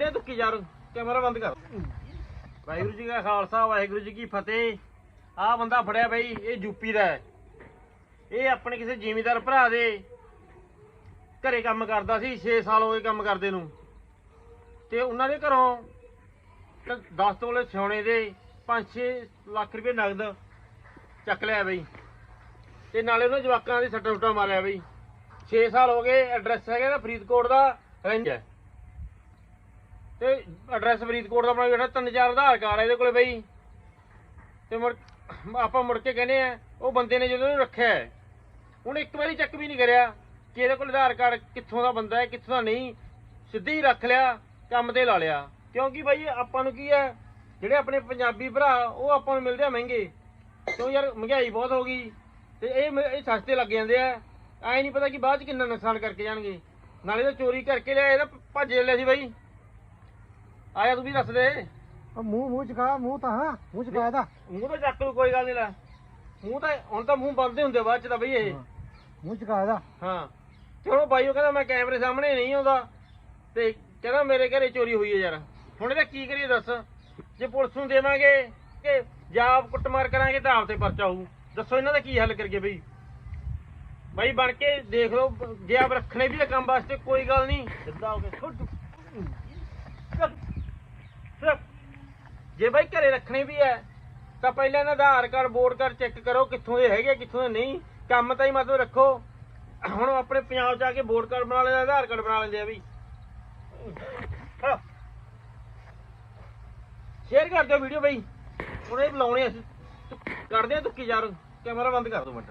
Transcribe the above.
ਕਰਦੇ ਤੁੱਕੀ ਯਾਰ। ਕੈਮਰਾ ਬੰਦ ਕਰ। ਵਾਹਿਗੁਰੂ ਜੀ ਕਾ ਖਾਲਸਾ, ਵਾਹਿਗੁਰੂ ਜੀ ਕੀ ਫਤਿਹ। ਆਹ ਬੰਦਾ ਫੜਿਆ ਬਈ, ਇਹ ਯੂਪੀ ਦਾ ਹੈ। ਇਹ ਆਪਣੇ ਕਿਸੇ ਜ਼ਿਮੀਦਾਰ ਭਰਾ ਦੇ ਘਰੇ ਕੰਮ ਕਰਦਾ ਸੀ 6 ਸਾਲ ਹੋਏ ਕੰਮ ਕਰਦੇ ਨੂੰ। ਤੇ ਉਹਨਾਂ ਦੇ ਘਰੋਂ 10 ਤੋਲੇ ਸੋਨੇ ਦੇ 5-6 ਲੱਖ ਰੁਪਏ ਨਗਦ ਚੱਕ ਲਿਆ ਬਈ। ਤੇ ਨਾਲੇ ਉਹਨਾਂ ਜਵਾਕਾਂ ਦੇ ਸੱਟਾ ਸੁੱਟਾ ਮਾਰਿਆ ਬਈ। 6 ਸਾਲ ਹੋ ਗਏ, ਐਡਰੈਸ ਹੈਗਾ ਫਰੀਦਕੋਟ ਦਾ ਰੰਜ ਹੈ। ਤੇ ਐਡਰੈਸ ਫਰੀਦਕੋਟ ਦਾ ਬਣਾ ਬੈਠਾ ਤਿੰਨ ਚਾਰ ਆਧਾਰ ਕਾਰਡ ਆ ਇਹਦੇ ਕੋਲੇ ਬਈ। ਤੇ ਮੁੜ ਆਪਾਂ ਮੁੜ ਕੇ ਕਹਿੰਦੇ ਆ ਉਹ ਬੰਦੇ ਨੇ ਜਦੋਂ ਰੱਖਿਆ ਹੈ, ਉਹਨੇ ਇੱਕ ਵਾਰੀ ਚੈੱਕ ਵੀ ਨਹੀਂ ਕਰਿਆ ਕਿ ਇਹਦੇ ਕੋਲ ਆਧਾਰ ਕਾਰਡ ਕਿੱਥੋਂ ਦਾ ਬੰਦਾ ਹੈ ਕਿੱਥੋਂ ਦਾ ਨਹੀਂ। ਸਿੱਧੇ ਹੀ ਰੱਖ ਲਿਆ ਕੰਮ ਤੇ ਲਾ ਲਿਆ। ਕਿਉਂਕਿ ਬਾਈ ਆਪਾਂ ਨੂੰ ਕੀ ਹੈ ਜਿਹੜੇ ਆਪਣੇ ਪੰਜਾਬੀ ਭਰਾ ਉਹ ਆਪਾਂ ਨੂੰ ਮਿਲਦੇ ਆ ਮਹਿੰਗੇ। ਕਿਉਂ ਯਾਰ ਮਹਿੰਗਾਈ ਬਹੁਤ ਹੋ ਗਈ। ਤੇ ਇਹ ਇਹ ਸਸਤੇ ਲੱਗ ਜਾਂਦੇ ਆ। ਐ ਨਹੀਂ ਪਤਾ ਕਿ ਬਾਅਦ ਚ ਕਿੰਨਾ ਨੁਕਸਾਨ ਕਰਕੇ ਜਾਣਗੇ। ਨਾਲੇ ਤਾਂ ਚੋਰੀ ਕਰਕੇ ਲਿਆ ਇਹਦਾ ਭੱਜ ਲਿਆ ਸੀ ਬਾਈ। ਆਇਆ ਤੂੰ ਵੀ ਦੱਸ ਦੇ। ਉਹ ਮੂੰਹ ਮੂੰਹ ਚ ਖਾ ਮੂੰਹ ਤਾਂ ਹਾਂ ਮੂੰਹ ਚ ਖਾ ਇਹਦਾ। ਮੂੰਹ ਤਾਂ ਚੱਕ ਲੂ ਕੋਈ ਗੱਲ ਨਹੀਂ ਲੈ। ਮੂੰਹ ਤਾਂ ਹੁਣ ਤਾਂ ਮੂੰਹ ਬੰਦੇ ਹੁੰਦੇ ਬਾਅਦ ਚ ਤਾਂ ਬਈ ਇਹ। ਮੂੰਹ ਚ ਖਾ ਇਹਦਾ। ਹਾਂ। ਚਲੋ ਬਾਈ ਉਹ ਕਹਿੰਦਾ ਮੈਂ ਕੈਮਰੇ ਸਾਹਮਣੇ ਨਹੀਂ ਆਉਂਦਾ। ਤੇ ਕਹਿੰਦਾ ਮੇਰੇ ਘਰੇ ਚੋਰੀ ਹੋਈ ਹੈ ਯਾਰ। ਹੁਣ ਇਹਦਾ ਕੀ ਕਰੀਏ ਦੱਸ? ਜੇ ਪੁਲਿਸ ਨੂੰ ਦੇਵਾਂਗੇ ਕਿ ਜਾਂ ਆਪ ਕੁੱਟਮਾਰ ਕਰਾਂਗੇ ਤਾਂ ਆਪ ਤੇ ਪਰਚਾ ਹੋਊ। ਦੱਸੋ ਇਹਨਾਂ ਦਾ ਕੀ ਹੱਲ ਕਰੀਏ ਬਈ? ਬਾਈ ਬਣ ਕੇ ਦੇਖ ਲਓ ਜੇ ਆਪ ਰੱਖਣੇ ਵੀ ਕੰਮ ਵਾਸਤੇ ਕੋਈ ਗੱਲ ਨਹੀਂ ਸਿੱਧਾ ਹੋ ਕੇ ਛੁੱਟ। ਜੇ ਬਾਈ ਘਰੇ ਰੱਖਣੇ ਵੀ ਹੈ, ਤਾਂ ਪਹਿਲਾਂ ਇਹਨਾਂ ਦਾ Aadhaar card, vote card check ਕਰੋ ਕਿੱਥੋਂ ਦੇ ਹੈਗੇ ਕਿੱਥੋਂ ਦੇ ਨਹੀਂ। ਕੰਮ ਤਾਂ ਹੀ ਮਤਲਬ ਰੱਖੋ। ਹੁਣ ਆਪਣੇ ਪੰਜਾਬ ਚ ਆ ਕੇ ਵੋਟ ਕਾਰਡ ਬਣਾ ਲੈਂਦੇ, ਆਧਾਰ ਕਾਰਡ ਬਣਾ ਲੈਂਦੇ ਆ ਵੀ। ਸ਼ੇਅਰ ਕਰ ਦਿਓ ਵੀਡੀਓ ਬਈ। ਹੁਣ ਇਹ ਬੁਲਾਉਣੇ ਅਸੀਂ। ਕਰਦੇ ਆ ਤੁੱਕੀ ਯਾਰ। ਕੈਮਰਾ ਬੰਦ ਕਰ ਦੋ ਮਿੰਟ।